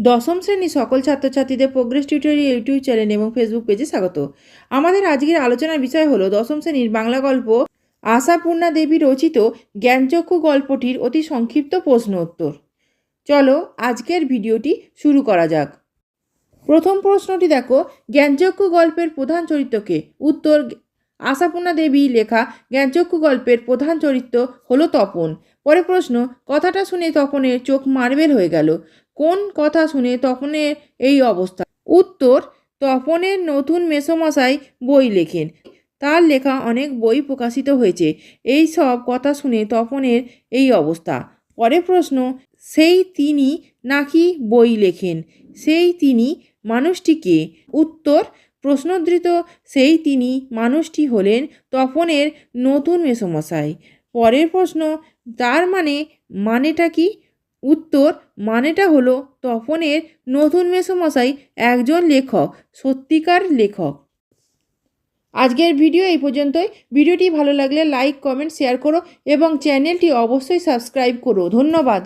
দশম শ্রেণির সকল ছাত্রছাত্রীদের প্রোগ্রেস টিউটোরিয়াল ইউটিউব চ্যানেল এবং ফেসবুক পেজে স্বাগত। আমাদের আজকের আলোচনার বিষয় হলো দশম শ্রেণির বাংলা গল্প আশাপূর্ণা দেবী রচিত জ্ঞানচক্ষু গল্পটির অতি সংক্ষিপ্ত প্রশ্ন উত্তর। চলো আজকের ভিডিওটি শুরু করা যাক। প্রথম প্রশ্নটি দেখো, জ্ঞানচক্ষু গল্পের প্রধান চরিত্রকে উত্তর, আশাপূর্ণা দেবী লেখা, জ্ঞানচক্ষু গল্পের প্রধান চরিত্র হলো তপন। পরে প্রশ্ন, কথাটা শুনে তপনের চোখ মার্বেল হয়ে গেল। কোন কথা শুনে তপনের এই অবস্থা? উত্তর, তপনের নতুন মেসোমশাই বই লেখেন। তার লেখা অনেক বই প্রকাশিত হয়েছে। এই সব কথা শুনে তপনের এই অবস্থা। পরে প্রশ্ন, সেই তিনি নাকি বই লেখেন? সেই তিনি মানুষটিকে উত্তর, প্রশ্নোদ্ধৃত সেই তিনি মানুষটি হলেন তপনের নতুন মেসোমশাই। পরের প্রশ্ন, তার মানে মানেটা কি? উত্তর মানেটা হলো তপনের নতুন মেসোমশাই একজন লেখক, সত্যিকার লেখক। আজকের ভিডিও এই পর্যন্তই। ভিডিওটি ভালো লাগলে লাইক, কমেন্ট, শেয়ার করো এবং চ্যানেলটি অবশ্যই সাবস্ক্রাইব করো। ধন্যবাদ।